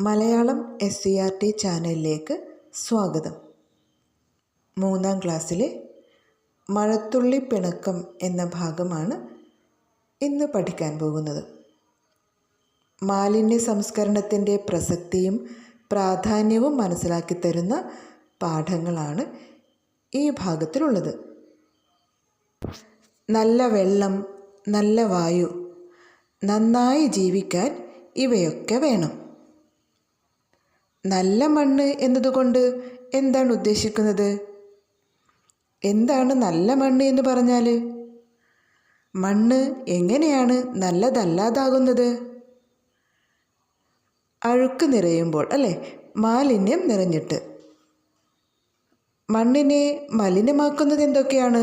Malayalam S C R T ചാനലിലേക്ക് സ്വാഗതം. മൂന്നാം ക്ലാസ്സിലെ മഴത്തുള്ളി പിണക്കം എന്ന ഭാഗമാണ് ഇന്ന് പഠിക്കാൻ പോകുന്നത്. മാലിന്യ സംസ്കരണത്തിന്റെ പ്രസക്തിയും പ്രാധാന്യവും മനസ്സിലാക്കി തരുന്ന പാഠങ്ങളാണ് ഈ ഭാഗത്തിലുള്ളത്. നല്ല വെള്ളം നല്ല വായു നന്നായി ജീവിക്കാൻ ഇവയൊക്കെ വേണം. നല്ല മണ്ണ് എന്നതുകൊണ്ട് എന്താണ് ഉദ്ദേശിക്കുന്നത്? എന്താണ് നല്ല മണ്ണ് എന്ന് പറഞ്ഞാൽ മണ്ണ് എങ്ങനെയാണ് നല്ലതല്ലാതാകുന്നത്? അഴുക്ക് നിറയുമ്പോൾ അല്ലേ? മാലിന്യം നിറഞ്ഞിട്ട്. മണ്ണിനെ മലിനമാക്കുന്നത് എന്തൊക്കെയാണ്?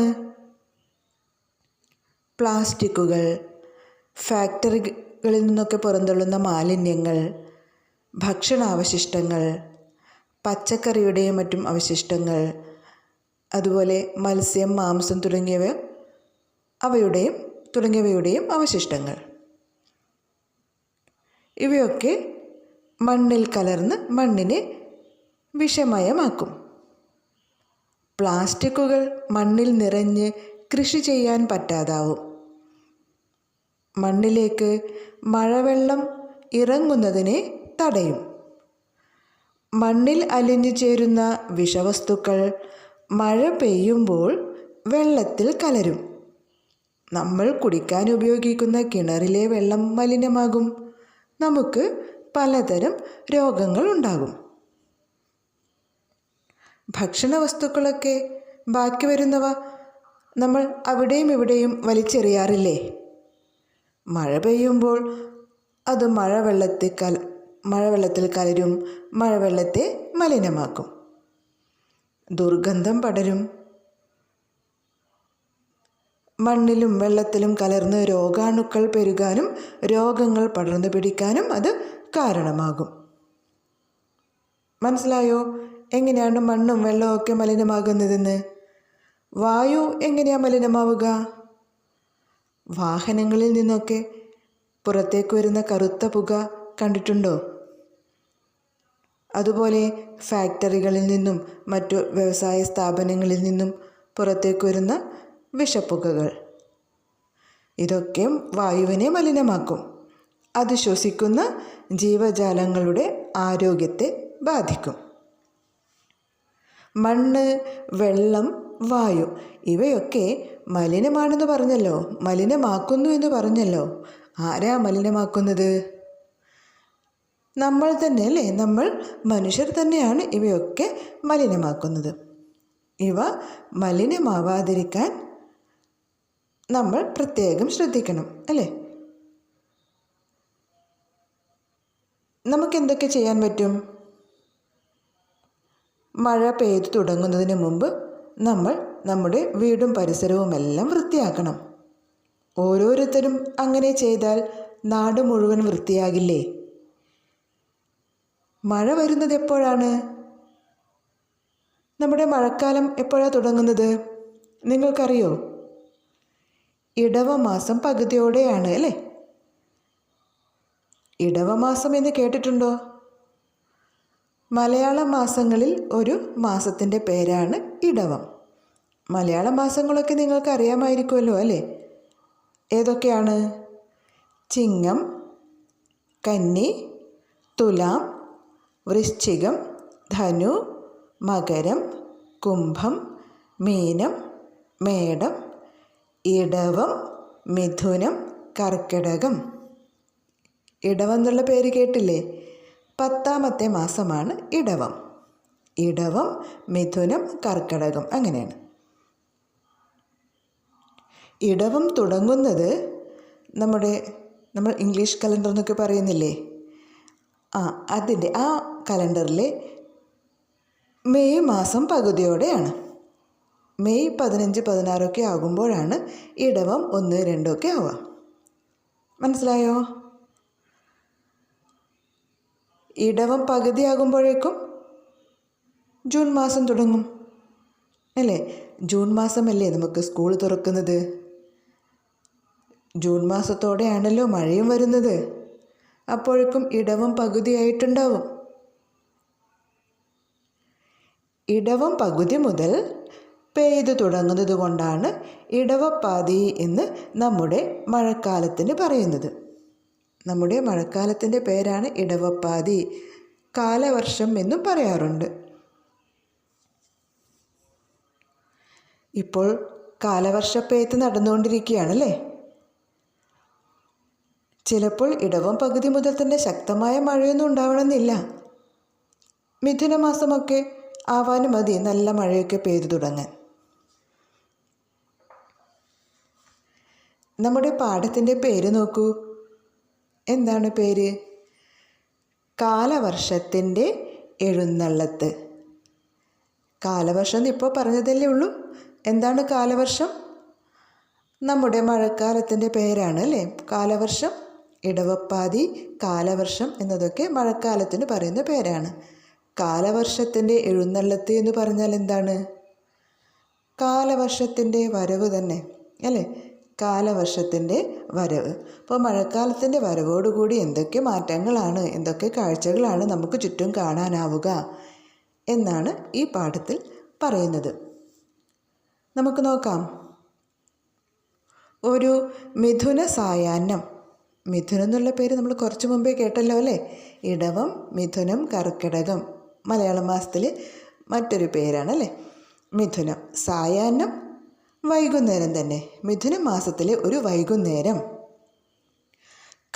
പ്ലാസ്റ്റിക്കുകൾ ഫാക്ടറികളിൽ നിന്നൊക്കെ പുറന്തള്ളുന്ന മാലിന്യങ്ങൾ ഭക്ഷണാവശിഷ്ടങ്ങൾ പച്ചക്കറിയുടെയും മറ്റും അവശിഷ്ടങ്ങൾ അതുപോലെ മത്സ്യം മാംസം തുടങ്ങിയവ അവയുടെയും തുടങ്ങിയവയുടെയും അവശിഷ്ടങ്ങൾ. ഇവയൊക്കെ മണ്ണിൽ കലർന്ന് മണ്ണിനെ വിഷമയമാക്കും. പ്ലാസ്റ്റിക്കുകൾ മണ്ണിൽ നിറഞ്ഞ് കൃഷി ചെയ്യാൻ പറ്റാതാവും. മണ്ണിലേക്ക് മഴവെള്ളം ഇറങ്ങുന്നതിനെ തടയും മണ്ണിൽ അലിഞ്ഞു ചേരുന്ന വിഷവസ്തുക്കൾ മഴ പെയ്യുമ്പോൾ വെള്ളത്തിൽ കലരും. നമ്മൾ കുടിക്കാൻ ഉപയോഗിക്കുന്ന കിണറിലെ വെള്ളം മലിനമാകും. നമുക്ക് പലതരം രോഗങ്ങൾ ഉണ്ടാകും. ഭക്ഷണ വസ്തുക്കളൊക്കെ ബാക്കി വരുന്നവ നമ്മൾ അവിടെയും ഇവിടെയും വലിച്ചെറിയാറില്ലേ? മഴ പെയ്യുമ്പോൾ അത് മഴവെള്ളത്തിൽ കല മഴവെള്ളത്തിൽ കലരും മഴവെള്ളത്തെ മലിനമാക്കും. ദുർഗന്ധം പടരും. മണ്ണിലും വെള്ളത്തിലും കലർന്ന് രോഗാണുക്കൾ പെരുകാനും രോഗങ്ങൾ പടർന്നു പിടിക്കാനും അത് കാരണമാകും. മനസ്സിലായോ? എങ്ങനെയാണ് മണ്ണും വെള്ളവും ഒക്കെ മലിനമാകുന്നതെന്ന്? വായു എങ്ങനെയാണ് മലിനമാവുക? വാഹനങ്ങളിൽ നിന്നൊക്കെ പുറത്തേക്ക് വരുന്ന കറുത്ത പുക കണ്ടിട്ടുണ്ടോ? അതുപോലെ ഫാക്ടറികളിൽ നിന്നും മറ്റു വ്യവസായ സ്ഥാപനങ്ങളിൽ നിന്നും പുറത്തേക്ക് വരുന്ന വിഷപ്പുകകൾ ഇതൊക്കെ വായുവിനെ മലിനമാക്കും. അത് ശ്വസിക്കുന്ന ജീവജാലങ്ങളുടെ ആരോഗ്യത്തെ ബാധിക്കും. മണ്ണ് വെള്ളം വായു ഇവയൊക്കെ മലിനമാണെന്ന് പറഞ്ഞല്ലോ. മലിനമാക്കുന്നു എന്ന് പറഞ്ഞല്ലോ. ആരാ മലിനമാക്കുന്നത്? നമ്മൾ തന്നെ അല്ലേ? നമ്മൾ മനുഷ്യർ തന്നെയാണ് ഇവയൊക്കെ മലിനമാക്കുന്നത്. ഇവ മലിനമാവാതിരിക്കാൻ നമ്മൾ പ്രത്യേകം ശ്രദ്ധിക്കണം അല്ലേ? നമുക്കെന്തൊക്കെ ചെയ്യാൻ പറ്റും? മഴ പെയ്തു തുടങ്ങുന്നതിന് മുമ്പ് നമ്മൾ നമ്മുടെ വീടും പരിസരവും എല്ലാം വൃത്തിയാക്കണം. ഓരോരുത്തരും അങ്ങനെ ചെയ്താൽ നാട് മുഴുവൻ വൃത്തിയാകില്ലേ? മഴ വരുന്നത് എപ്പോഴാണ്? നമ്മുടെ മഴക്കാലം എപ്പോഴാണ് തുടങ്ങുന്നത്? നിങ്ങൾക്കറിയോ? ഇടവമാസം പകുതിയോടെയാണ് അല്ലേ? ഇടവമാസം എന്ന് കേട്ടിട്ടുണ്ടോ? മലയാള മാസങ്ങളിൽ ഒരു മാസത്തിന്റെ പേരാണ് ഇടവം. മലയാള മാസങ്ങളൊക്കെ നിങ്ങൾക്ക് അറിയാമായിരിക്കുമല്ലോ അല്ലേ? ഏതൊക്കെയാണ്? ചിങ്ങം കന്നി തുലാം വൃശ്ചികം ധനു മകരം കുംഭം മീനം മേടം ഇടവം മിഥുനം കർക്കിടകം. ഇടവം എന്നുള്ള പേര് കേട്ടില്ലേ? പത്താമത്തെ മാസമാണ് ഇടവം. ഇടവം മിഥുനം കർക്കിടകം അങ്ങനെയാണ്. ഇടവം തുടങ്ങുന്നത് നമ്മുടെ നമ്മൾ ഇംഗ്ലീഷ് കലണ്ടർ എന്നൊക്കെ പറയുന്നില്ലേ? ആ അതിന്റെ ആ കലണ്ടറിലെ മെയ് മാസം പകുതിയോടെയാണ്. മെയ് പതിനഞ്ച് പതിനാറൊക്കെ ആകുമ്പോഴാണ് ഇടവം ഒന്ന് രണ്ടൊക്കെ ആവുക. മനസ്സിലായോ? ഇടവം പകുതിയാകുമ്പോഴേക്കും ജൂൺ മാസം തുടങ്ങും. അല്ലേ? ജൂൺ മാസമല്ലേ നമുക്ക് സ്കൂൾ തുറക്കുന്നത്? ജൂൺ മാസത്തോടെയാണല്ലോ മഴയും വരുന്നത്. അപ്പോഴേക്കും ഇടവും പകുതിയായിട്ടുണ്ടാവും. ഇടവം പകുതി മുതൽ പെയ്തു തുടങ്ങുന്നത് കൊണ്ടാണ് ഇടവപ്പാതി എന്ന് നമ്മുടെ മഴക്കാലത്തിന് പറയുന്നത്. നമ്മുടെ മഴക്കാലത്തിന്റെ പേരാണ് ഇടവപ്പാതി. കാലവർഷം എന്നും പറയാറുണ്ട്. ഇപ്പോൾ കാലവർഷപ്പെയ്ത്ത് നടന്നുകൊണ്ടിരിക്കുകയാണല്ലേ? ചിലപ്പോൾ ഇടവം പകുതി മുതൽ തന്നെ ശക്തമായ മഴയൊന്നും ഉണ്ടാവണമെന്നില്ല. മിഥുന മാസമൊക്കെ ആവാനും മതി നല്ല മഴയൊക്കെ പെയ്തു തുടങ്ങാൻ. നമ്മുടെ പാഠത്തിന്റെ പേര് നോക്കൂ. എന്താണ് പേര്? കാലവർഷത്തിന്റെ എഴുന്നള്ളത്ത്. കാലവർഷം ഇപ്പോൾ പറഞ്ഞതല്ലേ ഉള്ളൂ. എന്താണ് കാലവർഷം? നമ്മുടെ മഴക്കാലത്തിന്റെ പേരാണ് അല്ലേ? കാലവർഷം. ഇടവപ്പാതി കാലവർഷം എന്നതൊക്കെ മഴക്കാലത്തിന് പറയുന്ന പേരാണ്. കാലവർഷത്തിന്റെ എഴുന്നള്ളത്ത് എന്ന് പറഞ്ഞാൽ എന്താണ്? കാലവർഷത്തിന്റെ വരവ് തന്നെ അല്ലേ? കാലവർഷത്തിന്റെ വരവ്. അപ്പോൾ മഴക്കാലത്തിന്റെ വരവോടുകൂടി എന്തൊക്കെ മാറ്റങ്ങളാണ് എന്തൊക്കെ കാഴ്ചകളാണ് നമുക്ക് ചുറ്റും കാണാനാവുക എന്നാണ് ഈ പാഠത്തിൽ പറയുന്നത്. നമുക്ക് നോക്കാം. ഒരു മിഥുന സായാഹ്നം മിഥുനം എന്നുള്ള പേര് നമ്മൾ കുറച്ച് മുമ്പേ കേട്ടല്ലോ അല്ലേ? ഇടവം മിഥുനം കർക്കിടകം. മലയാള മാസത്തിൽ മറ്റൊരു പേരാണ് അല്ലേ? മിഥുനം. സായാഹ്നം വൈകുന്നേരം തന്നെ. മിഥുന മാസത്തിലെ ഒരു വൈകുന്നേരം.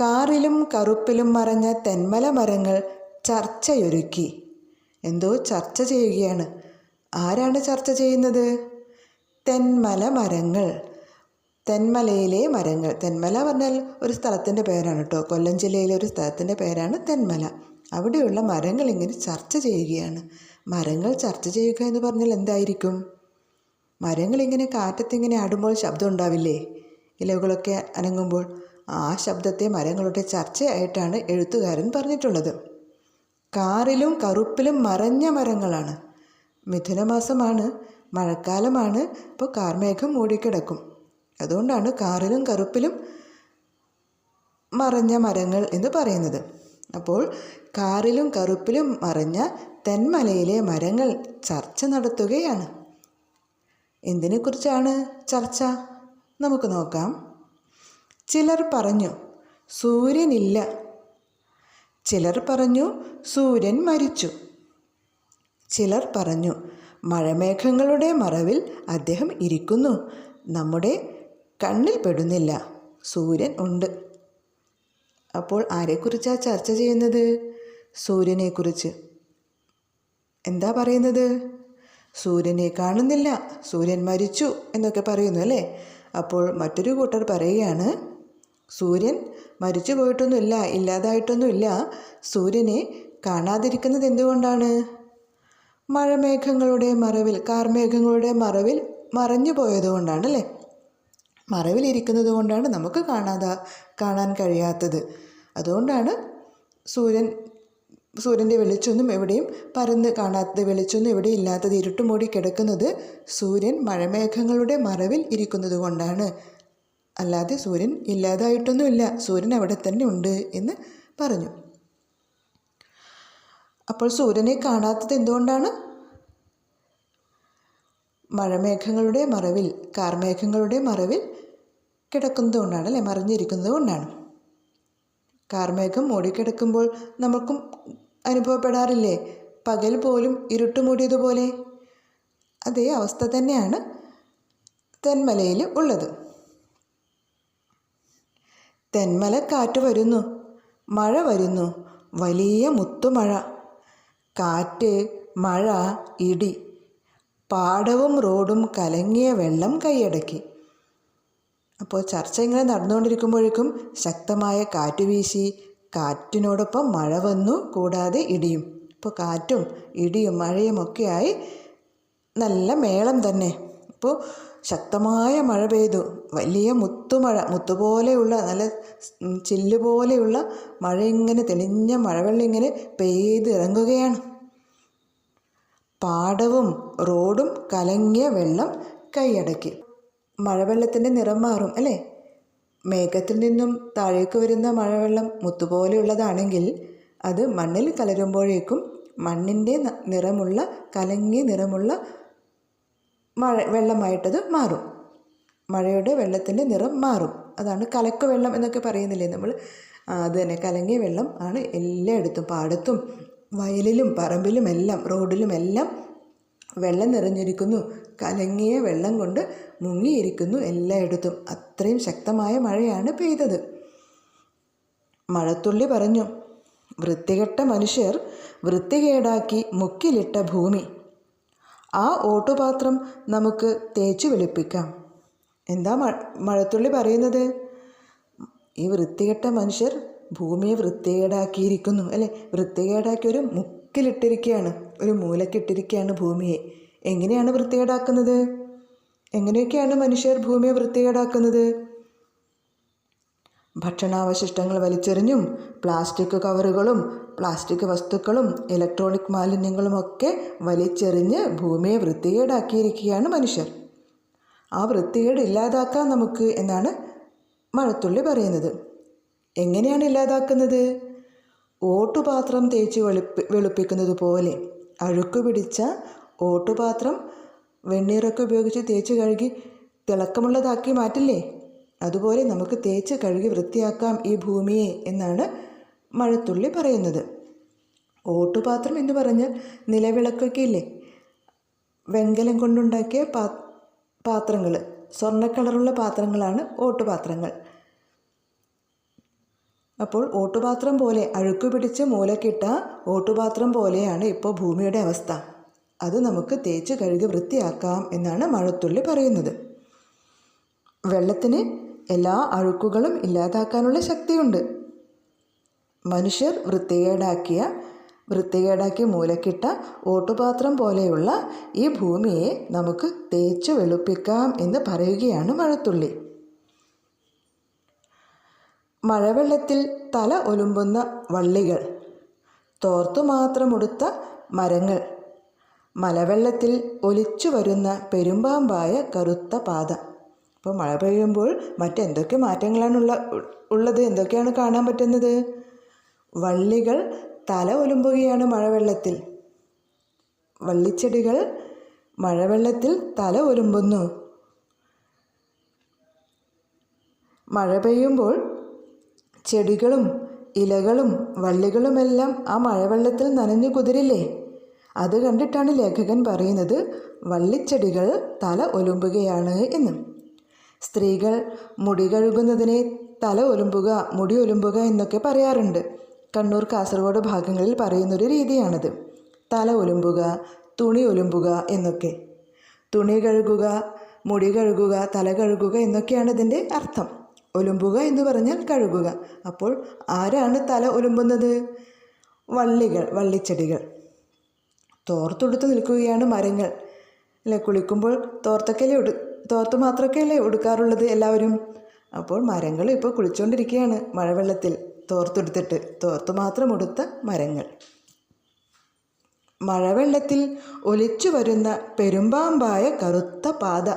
കാറിലും കറുപ്പിലും മറഞ്ഞ തെന്മല മരങ്ങൾ ചർച്ചയൊരുക്കി. എന്തോ ചർച്ച ചെയ്യുകയാണ്. ആരാണ് ചർച്ച ചെയ്യുന്നത്? തെന്മല മരങ്ങൾ. തെന്മലയിലെ മരങ്ങൾ. തെന്മല പറഞ്ഞാൽ ഒരു സ്ഥലത്തിന്റെ പേരാണ് കേട്ടോ. കൊല്ലം ജില്ലയിലെ ഒരു സ്ഥലത്തിന്റെ പേരാണ് തെന്മല. അവിടെയുള്ള മരങ്ങൾ ഇങ്ങനെ ചർച്ച ചെയ്യുകയാണ്. മരങ്ങൾ ചർച്ച ചെയ്യുക എന്ന് പറഞ്ഞാൽ എന്തായിരിക്കും? മരങ്ങൾ ഇങ്ങനെ കാറ്റത്തിങ്ങനെ ആടുമ്പോൾ ശബ്ദം ഉണ്ടാവില്ലേ? ഇലകളൊക്കെ അനങ്ങുമ്പോൾ ആ ശബ്ദത്തെ മരങ്ങളുടെ ചർച്ചയായിട്ടാണ് എഴുത്തുകാരൻ പറഞ്ഞിട്ടുള്ളത്. കാറിലും കറുപ്പിലും മറഞ്ഞ മരങ്ങളാണ്. മിഥുനമാസമാണ് മഴക്കാലമാണ് ഇപ്പോൾ കാർമേഘം മൂടിക്കിടക്കും. അതുകൊണ്ടാണ് കാറിലും കറുപ്പിലും മറഞ്ഞ മരങ്ങൾ എന്ന് പറയുന്നത്. അപ്പോൾ കാറിലും കറുപ്പിലും മറഞ്ഞ തെന്മലയിലെ മരങ്ങൾ ചർച്ച നടത്തുകയാണ്. എന്തിനെക്കുറിച്ചാണ് ചർച്ച? നമുക്ക് നോക്കാം. ചിലർ പറഞ്ഞു സൂര്യനില്ല. ചിലർ പറഞ്ഞു സൂര്യൻ മരിച്ചു. ചിലർ പറഞ്ഞു മഴമേഘങ്ങളുടെ മറവിൽ അദ്ദേഹം ഇരിക്കുന്നു. നമ്മുടെ കണ്ണിൽ പെടുന്നില്ല. സൂര്യൻ ഉണ്ട്. അപ്പോൾ ആരെക്കുറിച്ചാണ് ചർച്ച ചെയ്യുന്നത്? സൂര്യനെക്കുറിച്ച്. എന്താ പറയുന്നത്? സൂര്യനെ കാണുന്നില്ല. സൂര്യൻ മരിച്ചു എന്നൊക്കെ പറയുന്നു അല്ലേ? അപ്പോൾ മറ്റൊരു കൂട്ടർ പറയുകയാണ് സൂര്യൻ മരിച്ചു പോയിട്ടൊന്നുമില്ല ഇല്ലാതായിട്ടൊന്നുമില്ല. സൂര്യനെ കാണാതിരിക്കുന്നത് എന്തുകൊണ്ടാണ്? മഴമേഘങ്ങളുടെ മറവിൽ കാർമേഘങ്ങളുടെ മറവിൽ മറഞ്ഞു പോയതുകൊണ്ടാണ് അല്ലേ? മറവിലിരിക്കുന്നത് കൊണ്ടാണ് നമുക്ക് കാണാതെ കാണാൻ കഴിയാത്തത്. അതുകൊണ്ടാണ് സൂര്യൻ സൂര്യന്റെ വെളിച്ചൊന്നും എവിടെയും പരന്ന് കാണാത്തത് വെളിച്ചൊന്നും എവിടെയും ഇല്ലാത്തത് ഇരുട്ടുമൂടി കിടക്കുന്നത് സൂര്യൻ മഴമേഘങ്ങളുടെ മറവിൽ ഇരിക്കുന്നത് കൊണ്ടാണ്. അല്ലാതെ സൂര്യൻ ഇല്ലാതായിട്ടൊന്നുമില്ല. സൂര്യൻ അവിടെ തന്നെ ഉണ്ട് എന്ന് പറഞ്ഞു. അപ്പോൾ സൂര്യനെ കാണാത്തത് എന്തുകൊണ്ടാണ്? മഴമേഘങ്ങളുടെ മറവിൽ കാർമേഘങ്ങളുടെ മറവിൽ കിടക്കുന്നത് കൊണ്ടാണ് അല്ലേ മറിഞ്ഞിരിക്കുന്നത് കൊണ്ടാണ് കാർമേഘം മൂടിക്കിടക്കുമ്പോൾ നമുക്കും അനുഭവപ്പെടാറില്ലേ? പകൽ പോലും ഇരുട്ട് മൂടിയതുപോലെ അതേ അവസ്ഥ തന്നെയാണ് തെന്മലയിൽ ഉള്ളത്. തെന്മല കാറ്റ് വരുന്നു മഴ വരുന്നു വലിയ മുത്തുമഴ. കാറ്റ് മഴ ഇടി. പാടവും റോഡും കലങ്ങിയ വെള്ളം കൈയടക്കി. അപ്പോൾ ചർച്ച ഇങ്ങനെ നടന്നുകൊണ്ടിരിക്കുമ്പോഴേക്കും ശക്തമായ കാറ്റ് വീശി കാറ്റിനോടൊപ്പം മഴ വന്നു കൂടാതെ ഇടിയും. ഇപ്പോൾ കാറ്റും ഇടിയും മഴയും ഒക്കെയായി നല്ല മേളം തന്നെ. അപ്പോൾ ശക്തമായ മഴ പെയ്തു. വലിയ മുത്തുമഴ മുത്തുപോലെയുള്ള നല്ല ചില്ല് പോലെയുള്ള മഴ ഇങ്ങനെ തെളിഞ്ഞ മഴവെള്ളം ഇങ്ങനെ പെയ്ത് ഇറങ്ങുകയാണ്. പാടവും റോഡും കലങ്ങിയ വെള്ളം കൈയടക്കി. മഴവെള്ളത്തിന്റെ നിറം മാറും അല്ലേ? മേഘത്തിൽ നിന്നും താഴേക്ക് വരുന്ന മഴവെള്ളം മുത്തുപോലെയുള്ളതാണെങ്കിൽ അത് മണ്ണിൽ കലരുമ്പോഴേക്കും മണ്ണിന്റെ നിറമുള്ള കലങ്ങിയ നിറമുള്ള മഴ വെള്ളമായിട്ടത് മാറും. മഴയുടെ വെള്ളത്തിന്റെ നിറം മാറും. അതാണ് കലക്ക വെള്ളം എന്നൊക്കെ പറയുന്നില്ലേ നമ്മൾ? അത് തന്നെ. കലങ്ങിയ വെള്ളം ആണ് എല്ലായിടത്തും പാടത്തും വയലിലും പറമ്പിലുമെല്ലാം റോഡിലുമെല്ലാം വെള്ളം നിറഞ്ഞിരിക്കുന്നു. കലങ്ങിയ വെള്ളം കൊണ്ട് മുങ്ങിയിരിക്കുന്നു എല്ലായിടത്തും. അത്രയും ശക്തമായ മഴയാണ് പെയ്തത്. മഴത്തുള്ളി പറഞ്ഞു വൃത്തികെട്ട മനുഷ്യർ വൃത്തികേടാക്കി മുക്കിലിട്ട ഭൂമി. ആ ഓട്ടുപാത്രം നമുക്ക് തേച്ചു വെളുപ്പിക്കാം. എന്താ മഴത്തുള്ളി പറയുന്നത്? ഈ വൃത്തികെട്ട മനുഷ്യർ ഭൂമിയെ വൃത്തികേടാക്കിയിരിക്കുന്നു അല്ലേ? വൃത്തികേടാക്കി ഒരു മുക്കിലിട്ടിരിക്കുകയാണ് ഒരു മൂലക്കിട്ടിരിക്കുകയാണ് ഭൂമിയെ. എങ്ങനെയാണ് വൃത്തികേടാക്കുന്നത്? എങ്ങനെയൊക്കെയാണ് മനുഷ്യർ ഭൂമിയെ വൃത്തികേടാക്കുന്നത്? ഭക്ഷണാവശിഷ്ടങ്ങൾ വലിച്ചെറിഞ്ഞും പ്ലാസ്റ്റിക് കവറുകളും പ്ലാസ്റ്റിക് വസ്തുക്കളും ഇലക്ട്രോണിക് മാലിന്യങ്ങളുമൊക്കെ വലിച്ചെറിഞ്ഞ് ഭൂമിയെ വൃത്തികേടാക്കിയിരിക്കുകയാണ് മനുഷ്യർ. ആ വൃത്തികേട് ഇല്ലാതാക്കാം നമുക്ക് എന്നാണ് മഴത്തുള്ളി പറയുന്നത്. എങ്ങനെയാണ് ഇല്ലാതാക്കുന്നത്? ഓട്ടുപാത്രം തേച്ച് വെളുപ്പി വെളുപ്പിക്കുന്നത് പോലെ അഴുക്ക് പിടിച്ച ഓട്ടുപാത്രം വെണ്ണീറൊക്കെ ഉപയോഗിച്ച് തേച്ച് കഴുകി തിളക്കമുള്ളതാക്കി മാറ്റില്ലേ? അതുപോലെ നമുക്ക് തേച്ച് കഴുകി വൃത്തിയാക്കാം ഈ ഭൂമിയെ എന്നാണ് മഴത്തുള്ളി പറയുന്നത്. ഓട്ടുപാത്രം എന്ന് പറഞ്ഞാൽ നിലവിളക്കൊക്കെ ഇല്ലേ വെങ്കലം കൊണ്ടുണ്ടാക്കിയ പാത്രങ്ങൾ സ്വർണ കളറുള്ള പാത്രങ്ങളാണ് ഓട്ടുപാത്രങ്ങൾ. അപ്പോൾ ഓട്ടുപാത്രം പോലെ അഴുക്ക് പിടിച്ച് മൂലക്കിട്ട ഓട്ടുപാത്രം പോലെയാണ് ഇപ്പോൾ ഭൂമിയുടെ അവസ്ഥ. അത് നമുക്ക് തേച്ച് കഴുകി വൃത്തിയാക്കാം എന്നാണ് മഴത്തുള്ളി പറയുന്നത്. വെള്ളത്തിന് എല്ലാ അഴുക്കുകളും ഇല്ലാതാക്കാനുള്ള ശക്തിയുണ്ട്. മനുഷ്യർ വൃത്തികേടാക്കിയ വൃത്തികേടാക്കി മൂലക്കിട്ട ഓട്ടുപാത്രം പോലെയുള്ള ഈ ഭൂമിയെ നമുക്ക് തേച്ച് വെളുപ്പിക്കാം എന്ന് പറയുകയാണ് മഴത്തുള്ളി. മഴവെള്ളത്തിൽ തല ഒലുമ്പുന്ന വള്ളികൾ. തോർത്തു മാത്രമുടുത്ത മരങ്ങൾ. മലവെള്ളത്തിൽ ഒലിച്ചു വരുന്ന പെരുമ്പാമ്പായ കറുത്ത പാത. അപ്പോൾ മഴ പെയ്യുമ്പോൾ മറ്റെന്തൊക്കെ മാറ്റങ്ങളാണ് ഉള്ള ഉള്ളത്? എന്തൊക്കെയാണ് കാണാൻ പറ്റുന്നത്? വള്ളികൾ തല ഒലുമ്പുകയാണ് മഴവെള്ളത്തിൽ. വള്ളിച്ചെടികൾ മഴവെള്ളത്തിൽ തല ഒലുമ്പുന്നു. മഴ പെയ്യുമ്പോൾ ചെടികളും ഇലകളും വള്ളികളുമെല്ലാം ആ മഴവെള്ളത്തിൽ നനഞ്ഞു കുതിരില്ലേ? അത് കണ്ടിട്ടാണ് ലേഖകൻ പറയുന്നത് വള്ളിച്ചെടികൾ തല ഒലുമ്പുകയാണ് എന്ന്. സ്ത്രീകൾ മുടി കഴുകുന്നതിനെ തല ഒലുമ്പുക മുടി ഒലുമ്പുക എന്നൊക്കെ പറയാറുണ്ട്. കണ്ണൂർ കാസർഗോഡ് ഭാഗങ്ങളിൽ പറയുന്നൊരു രീതിയാണത്. തല ഒലുമ്പുക തുണി ഒലുമ്പുക എന്നൊക്കെ. തുണി കഴുകുക മുടി കഴുകുക തല കഴുകുക എന്നൊക്കെയാണ് ഇതിന്റെ അർത്ഥം. ഒലുമ്പുക എന്ന് പറഞ്ഞാൽ കഴുകുക. അപ്പോൾ ആരാണ് തല ഒലുമ്പുന്നത്? വള്ളികൾ വള്ളിച്ചെടികൾ. തോർത്തുടുത്ത് നിൽക്കുകയാണ് മരങ്ങൾ. അല്ലെ? കുളിക്കുമ്പോൾ തോർത്തൊക്കെയല്ലേ ഉടു തോർത്ത് മാത്രമൊക്കെയല്ലേ ഉടുക്കാറുള്ളത് എല്ലാവരും? അപ്പോൾ മരങ്ങൾ ഇപ്പോൾ കുളിച്ചുകൊണ്ടിരിക്കുകയാണ് മഴവെള്ളത്തിൽ തോർത്തെടുത്തിട്ട്. തോർത്ത് മാത്രം ഉടുത്ത മരങ്ങൾ. മഴവെള്ളത്തിൽ ഒലിച്ചു വരുന്ന പെരുമ്പാമ്പായ കറുത്ത പാത.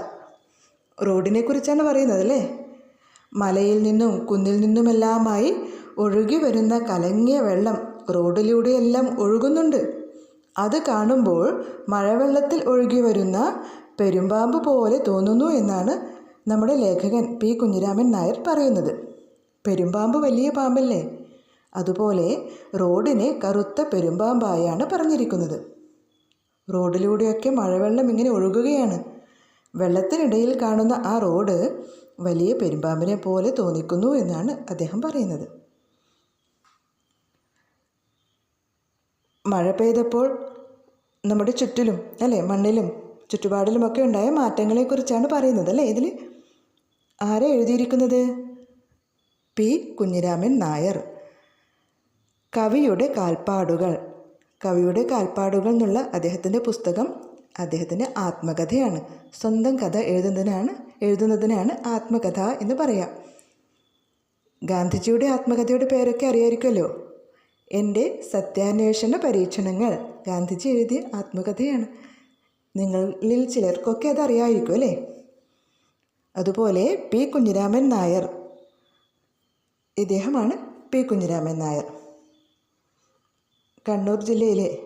റോഡിനെ കുറിച്ചാണ് പറയുന്നത് അല്ലേ? മലയിൽ നിന്നും കുന്നിൽ നിന്നുമെല്ലാമായി ഒഴുകി വരുന്ന കലങ്ങിയ വെള്ളം റോഡിലൂടെയെല്ലാം ഒഴുകുന്നുണ്ട്. അത് കാണുമ്പോൾ മഴവെള്ളത്തിൽ ഒഴുകി വരുന്ന പെരുമ്പാമ്പ് പോലെ തോന്നുന്നു എന്നാണ് നമ്മുടെ ലേഖകൻ പി. കുഞ്ഞിരാമൻ നായർ പറയുന്നത്. പെരുമ്പാമ്പ് വലിയ പാമ്പല്ലേ? അതുപോലെ റോഡിനെ കറുത്ത പെരുമ്പാമ്പായാണ് പറഞ്ഞിരിക്കുന്നത്. റോഡിലൂടെയൊക്കെ മഴവെള്ളം ഇങ്ങനെ ഒഴുകുകയാണ്. വെള്ളത്തിനിടയിൽ കാണുന്ന ആ റോഡ് വലിയ പെരുമ്പാമ്പിനെ പോലെ തോന്നിക്കുന്നു എന്നാണ് അദ്ദേഹം പറയുന്നത്. മഴ പെയ്തപ്പോൾ നമ്മുടെ ചുറ്റിലും അല്ലേ മണ്ണിലും ചുറ്റുപാടിലുമൊക്കെ ഉണ്ടായ മാറ്റങ്ങളെക്കുറിച്ചാണ് പറയുന്നത് അല്ലേ? ഇതിൽ ആരെ എഴുതിയിരിക്കുന്നത്? പി. കുഞ്ഞിരാമൻ നായർ. കവിയുടെ കാൽപ്പാടുകൾ. കവിയുടെ കാൽപ്പാടുകൾ എന്നുള്ള അദ്ദേഹത്തിന്റെ പുസ്തകം അദ്ദേഹത്തിന്റെ ആത്മകഥയാണ്. സ്വന്തം കഥ എഴുതുന്നതിനാണ് എഴുതുന്നതിനാണ് ആത്മകഥ എന്ന് പറയാം. ഗാന്ധിജിയുടെ ആത്മകഥയുടെ പേരൊക്കെ അറിയായിരിക്കുമല്ലോ. എന്റെ സത്യാന്വേഷണ പരീക്ഷണങ്ങൾ ഗാന്ധിജി എഴുതിയ ആത്മകഥയാണ്. നിങ്ങളിൽ ചിലർക്കൊക്കെ അത് അറിയായിരിക്കും അല്ലേ? അതുപോലെ പി. കുഞ്ഞിരാമൻ നായർ. ഇദ്ദേഹമാണ് പി. കുഞ്ഞിരാമൻ നായർ. കണ്ണൂർ ജില്ലയിലെ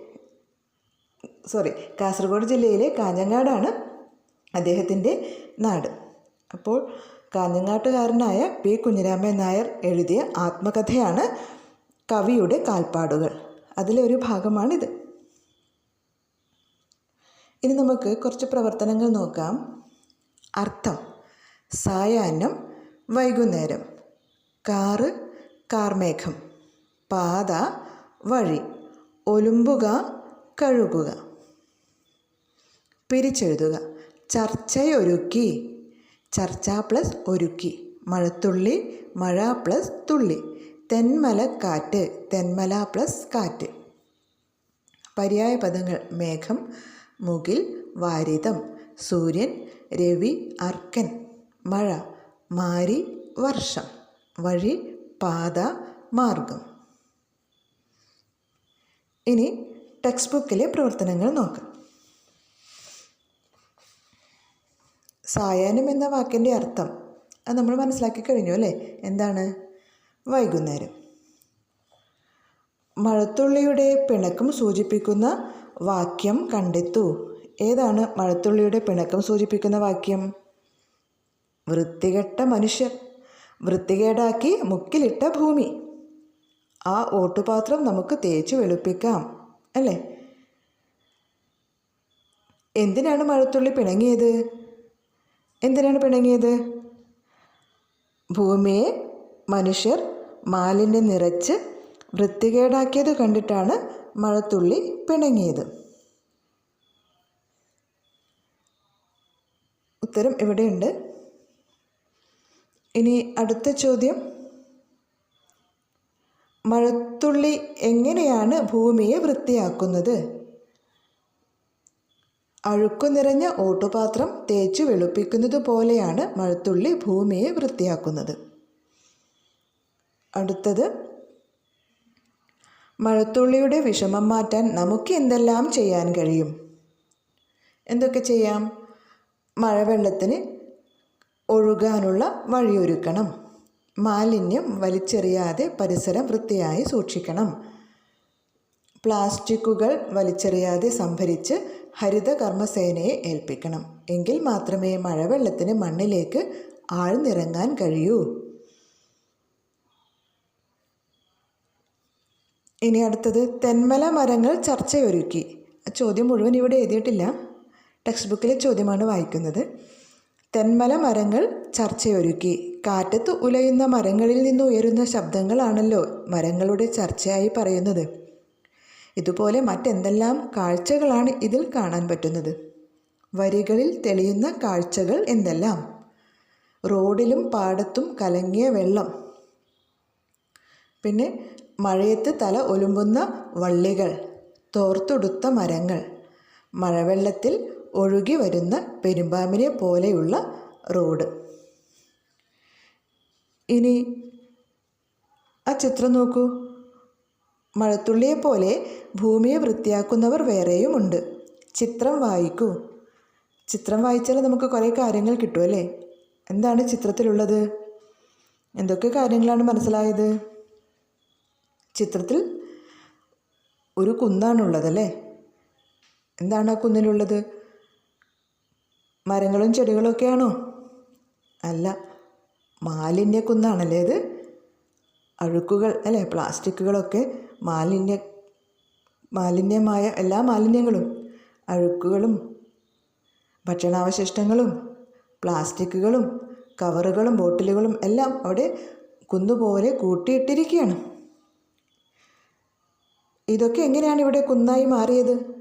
സോറി കാസർഗോഡ് ജില്ലയിലെ കാഞ്ഞങ്ങാടാണ് അദ്ദേഹത്തിന്റെ നാട്. അപ്പോൾ കാഞ്ഞങ്ങാട്ടുകാരനായ പി. കുഞ്ഞിരാമൻ നായർ എഴുതിയ ആത്മകഥയാണ് കവിയുടെ കാൽപ്പാടുകൾ. അതിലെ ഒരു ഭാഗമാണിത്. ഇനി നമുക്ക് കുറച്ച് പ്രവർത്തനങ്ങൾ നോക്കാം. അർത്ഥം. സായാഹ്നം വൈകുന്നേരം. കാറ് കാർമേഘം. പാത വഴി. ഒലുമ്പുക കഴുകുക. പിരിച്ചെഴുതുക. ചർച്ചയൊരുക്കി. ചർച്ച പ്ലസ് ഒരുക്കി. മഴത്തുള്ളി മഴ പ്ലസ് തുള്ളി. തെന്മല കാറ്റ് തെന്മല പ്ലസ് കാറ്റ്. പര്യായ പദങ്ങൾ മേഘം മുകിൽ വാരിതം. സൂര്യൻ രവി അർക്കൻ. മഴ മാരി വർഷം. വഴി പാത മാർഗം. ഇനി ടെക്സ്റ്റ് ബുക്കിലെ പ്രവർത്തനങ്ങൾ നോക്കാം. സായാഹ്നം എന്ന വാക്കിന്റെ അർത്ഥം. അത് നമ്മൾ മനസ്സിലാക്കി കഴിഞ്ഞു അല്ലേ? എന്താണ്? വൈകുന്നേരം. മഴത്തുള്ളിയുടെ പിണക്കം സൂചിപ്പിക്കുന്ന വാക്യം കണ്ടെത്തു. ഏതാണ് മഴത്തുള്ളിയുടെ പിണക്കം സൂചിപ്പിക്കുന്ന വാക്യം? വൃത്തികെട്ട മനുഷ്യർ വൃത്തികേടാക്കി മുക്കിലിട്ട ഭൂമി. ആ ഓട്ടുപാത്രം നമുക്ക് തേച്ചു വെളുപ്പിക്കാം അല്ലേ? എന്തിനാണ് മഴത്തുള്ളി പിണങ്ങിയത്? എന്തിനാണ് പിണങ്ങിയത്? ഭൂമിയെ മനുഷ്യർ മാലിന്യം നിറച്ച് വൃത്തികേടാക്കിയത് കണ്ടിട്ടാണ് മഴത്തുള്ളി പിണങ്ങിയത്. ഉത്തരം ഇവിടെയുണ്ട്. ഇനി അടുത്ത ചോദ്യം. മഴത്തുള്ളി എങ്ങനെയാണ് ഭൂമിയെ വൃത്തിയാക്കുന്നത്? അഴുക്കു നിറഞ്ഞ ഓട്ടുപാത്രം തേച്ചു വെളുപ്പിക്കുന്നത് പോലെയാണ് മഴത്തുള്ളി ഭൂമിയെ വൃത്തിയാക്കുന്നത്. അടുത്തത് മഴത്തുള്ളിയുടെ വിഷമം മാറ്റാൻ നമുക്ക് എന്തെല്ലാം ചെയ്യാൻ കഴിയും? എന്തൊക്കെ ചെയ്യാം? മഴവെള്ളത്തിന് ഒഴുകാനുള്ള വഴിയൊരുക്കണം. മാലിന്യം വലിച്ചെറിയാതെ പരിസരം വൃത്തിയായി സൂക്ഷിക്കണം. പ്ലാസ്റ്റിക്കുകൾ വലിച്ചെറിയാതെ സംഭരിച്ച് ഹരിത കർമ്മസേനയെ ഏൽപ്പിക്കണം. എങ്കിൽ മാത്രമേ മഴവെള്ളത്തിന് മണ്ണിലേക്ക് ആഴ്ന്നിറങ്ങാൻ കഴിയൂ. ഇനി അടുത്തത് തെന്മല മരങ്ങൾ ചർച്ചയൊരുക്കി. ചോദ്യം മുഴുവൻ ഇവിടെ എഴുതിയിട്ടില്ല. ടെക്സ്റ്റ് ബുക്കിലെ ചോദ്യമാണ് വായിക്കുന്നത്. തെന്മല മരങ്ങൾ ചർച്ചയൊരുക്കി. കാറ്റത്ത് ഉലയുന്ന മരങ്ങളിൽ നിന്ന് ഉയരുന്ന ശബ്ദങ്ങളാണല്ലോ മരങ്ങളുടെ ചർച്ചയായി പറയുന്നത്. ഇതുപോലെ മറ്റെന്തെല്ലാം കാഴ്ചകളാണ് ഇതിൽ കാണാൻ പറ്റുന്നത്? വരികളിൽ തെളിയുന്ന കാഴ്ചകൾ എന്തെല്ലാം? റോഡിലും പാടത്തും കലങ്ങിയ വെള്ളം. പിന്നെ മഴയത്ത് തല ഒലുമ്പുന്ന വള്ളികൾ തോർത്തൊടുത്ത മരങ്ങൾ മഴവെള്ളത്തിൽ ഒഴുകി വരുന്ന പെരുമ്പാമ്പിനെ പോലെയുള്ള റോഡ്. ഇനി ആ ചിത്രം നോക്കൂ. മഴത്തുള്ളിയെ പോലെ ഭൂമിയെ വൃത്തിയാക്കുന്നവർ വേറെയുമുണ്ട്. ചിത്രം വായിക്കൂ. ചിത്രം വായിച്ചാൽ നമുക്ക് കുറേ കാര്യങ്ങൾ കിട്ടുമല്ലേ എന്താണ് ചിത്രത്തിലുള്ളത്? എന്തൊക്കെ കാര്യങ്ങളാണ് മനസ്സിലായത്? ചിത്രത്തിൽ ഒരു കുന്നാണുള്ളതല്ലേ? എന്താണ് ആ കുന്നിലുള്ളത്? മരങ്ങളും ചെടികളൊക്കെയാണോ? അല്ല മാലിന്യ കുന്നാണല്ലേ ഇത്? അഴുക്കുകൾ അല്ലേ പ്ലാസ്റ്റിക്കുകളൊക്കെ മാലിന്യ മാലിന്യമായ എല്ലാ മാലിന്യങ്ങളും അഴുക്കുകളും ഭക്ഷണാവശിഷ്ടങ്ങളും പ്ലാസ്റ്റിക്കുകളും കവറുകളും ബോട്ടിലുകളും എല്ലാം അവിടെ കുന്നുപോലെ കൂട്ടിയിട്ടിരിക്കുകയാണ്. ഇതൊക്കെ എങ്ങനെയാണ് ഇവിടെ കുന്നായി മാറിയത്?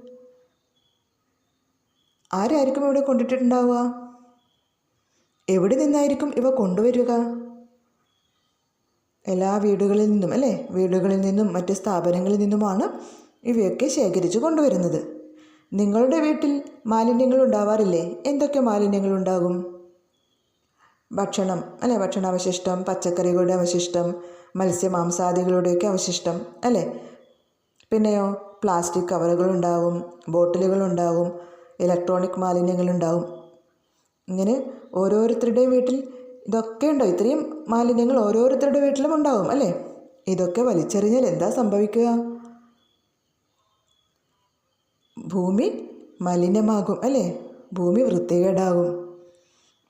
ആരായിരിക്കും ഇവിടെ കൊണ്ടിട്ടുണ്ടാവുക? എവിടെ നിന്നായിരിക്കും ഇവ കൊണ്ടുവരിക? എല്ലാ വീടുകളിൽ നിന്നും അല്ലേ? വീടുകളിൽ നിന്നും മറ്റ് സ്ഥാപനങ്ങളിൽ നിന്നുമാണ് ഇവയൊക്കെ ശേഖരിച്ചു കൊണ്ടുവരുന്നത്. നിങ്ങളുടെ വീട്ടിൽ മാലിന്യങ്ങൾ ഉണ്ടാവാറില്ലേ? എന്തൊക്കെ മാലിന്യങ്ങൾ ഉണ്ടാകും? ഭക്ഷണം അല്ലേ? ഭക്ഷണാവശിഷ്ടം പച്ചക്കറികളുടെ അവശിഷ്ടം മത്സ്യമാംസാദികളുടെയൊക്കെ അവശിഷ്ടം അല്ലേ? പിന്നെയോ പ്ലാസ്റ്റിക് കവറുകളുണ്ടാവും ബോട്ടിലുകളുണ്ടാവും ഇലക്ട്രോണിക് മാലിന്യങ്ങളുണ്ടാവും ഇങ്ങനെ ഓരോരുത്തരുടെയും വീട്ടിൽ ഇതൊക്കെ ഉണ്ടോ? ഇത്രയും മാലിന്യങ്ങൾ ഓരോരുത്തരുടെ വീട്ടിലും ഉണ്ടാവും അല്ലേ? ഇതൊക്കെ വലിച്ചെറിഞ്ഞാൽ എന്താ സംഭവിക്കുക? ഭൂമി മലിനമാകും അല്ലേ? ഭൂമി വൃത്തികേടാകും.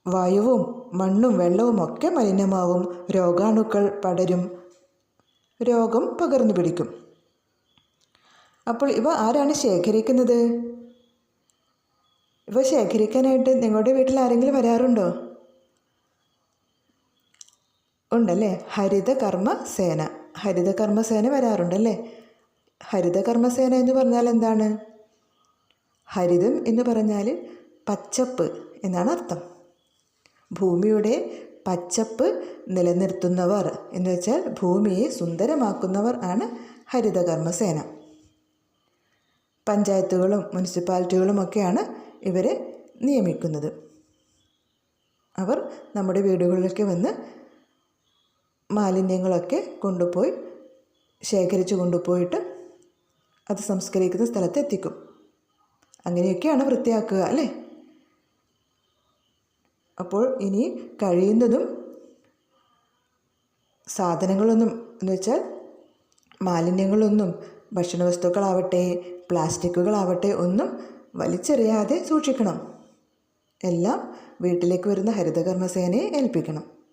വായുവും മണ്ണും വെള്ളവും ഒക്കെ മലിനമാവും രോഗാണുക്കൾ പടരും. രോഗം പകർന്നു പിടിക്കും. അപ്പോൾ ഇവ ആരാണ് ശേഖരിക്കുന്നത്? ഇവ ശേഖരിക്കാനായിട്ട് നിങ്ങളുടെ വീട്ടിൽ ആരെങ്കിലും വരാറുണ്ടോ? ഉണ്ടല്ലേ? ഹരിതകർമ്മ സേന. ഹരിതകർമ്മ സേന വരാറുണ്ടല്ലേ? ഹരിതകർമ്മസേന എന്ന് പറഞ്ഞാൽ എന്താണ്? ഹരിതം എന്ന് പറഞ്ഞാൽ പച്ചപ്പ് എന്നാണ് അർത്ഥം. ഭൂമിയുടെ പച്ചപ്പ് നിലനിർത്തുന്നവർ എന്ന് വെച്ചാൽ ഭൂമിയെ സുന്ദരമാക്കുന്നവർ ആണ് ഹരിതകർമ്മസേന പഞ്ചായത്തുകളും മുനിസിപ്പാലിറ്റികളും ഒക്കെയാണ് ഇവരെ നിയമിക്കുന്നത്. അവർ നമ്മുടെ വീടുകളിലൊക്കെ വന്ന് മാലിന്യങ്ങളൊക്കെ കൊണ്ടുപോയി ശേഖരിച്ച് കൊണ്ടുപോയിട്ട് അത് സംസ്കരിക്കുന്ന സ്ഥലത്ത് എത്തിക്കും. അങ്ങനെയൊക്കെയാണ് വൃത്തിയാക്കുക അല്ലേ? അപ്പോൾ ഇനി കഴിയുന്നതും സാധനങ്ങളൊന്നും എന്ന് വെച്ചാൽ മാലിന്യങ്ങളൊന്നും ഭക്ഷണവസ്തുക്കളാവട്ടെ പ്ലാസ്റ്റിക്കുകളാവട്ടെ ഒന്നും വലിച്ചെറിയാതെ സൂക്ഷിക്കണം. എല്ലാം വീട്ടിലേക്ക് വരുന്ന ഹരിതകർമ്മസേനയെ ഏൽപ്പിക്കണം.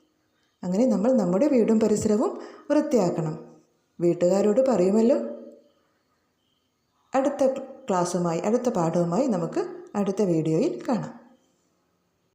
അങ്ങനെ നമ്മൾ നമ്മുടെ വീടും പരിസരവും വൃത്തിയാക്കണം. വീട്ടുകാരോട് പറയുമല്ലോ. അടുത്ത ക്ലാസ്സുമായി അടുത്ത പാഠവുമായി നമുക്ക് അടുത്ത വീഡിയോയിൽ കാണാം.